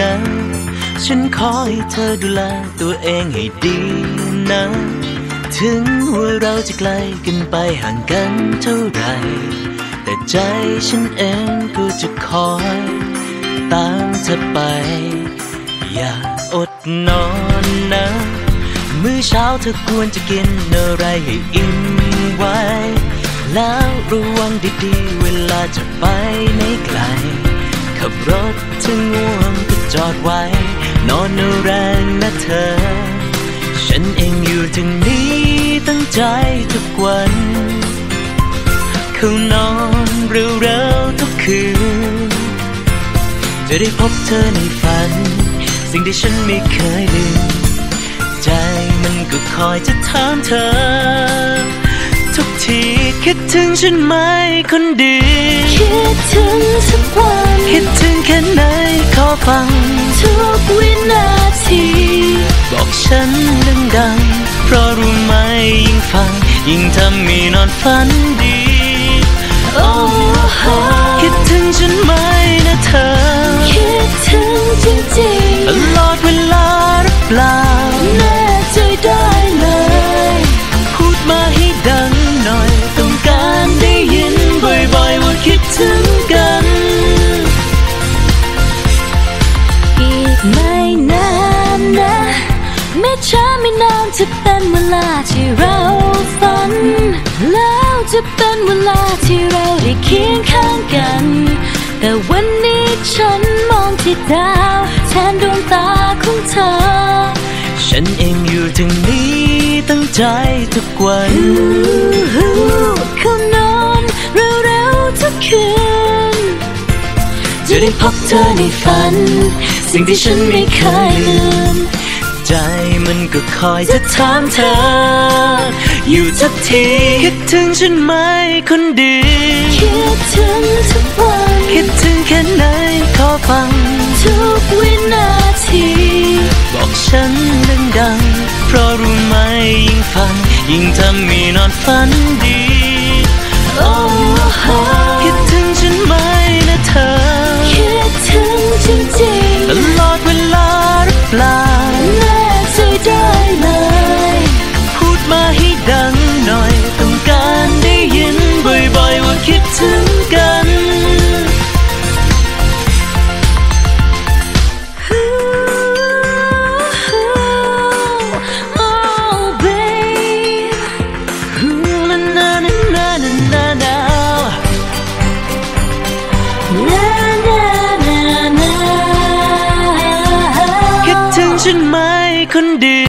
นะ ฉันขอให้เธอดูแลตัวเองให้ดีนะ ถึงว่าเราจะไกลกันไปห่างกันเท่าไหรแต่ใจฉันเองก็จะคอยตามเธอไป อย่าอดนอนนะ มื้อเช้าเธอควรจะกินอะไรให้อิ่มไว้ แล้วระวังดีๆ เวลาจะไปไหนไกล ขับรถถึงง่วงก็จอดไว้ นอนแรงนะเธอ ฉันเองอยู่ถึงนี้ตั้งใจทุกวันเข้านอนเร็วๆทุกคืน จะได้พบเธอในฝัน สิ่งที่ฉันไม่เคยลืม ใจมันก็คอยจะถามเธอ ทุกทีคิดถึงฉันไหมคนดีคิดถึง ฉันดังๆเพราะรู้ไหมยิ่งฟัง ยิ่งทำให้นอนฝันดี เป็นเวลาที่เราฝัน แล้วจะเป็นเวลาที่เราได้เคียงข้างกัน แต่วันนี้ฉันมองที่ดาวแทนดวงตาของเธอ ฉันเองอยู่ถึงนี้ตั้งใจทุกวันเขานอนเร็วๆทุกคืน จะได้พบเธอในฝัน สิ่งที่ฉันไม่เคยลืม ใจมันก็คอยจะถามเธอ อยู่ทุกทีคิดถึงฉันไหมคนดีคิดถึงทุกวันคิดถึงแค่ไหนขอฟัง ทุกวินาที บอกฉันดังๆ เพราะรู้ไหมยิ่งฟัง ยิ่งทำให้นอนฝันดีโอ้โ na na คิดถึงฉันไหมคนดี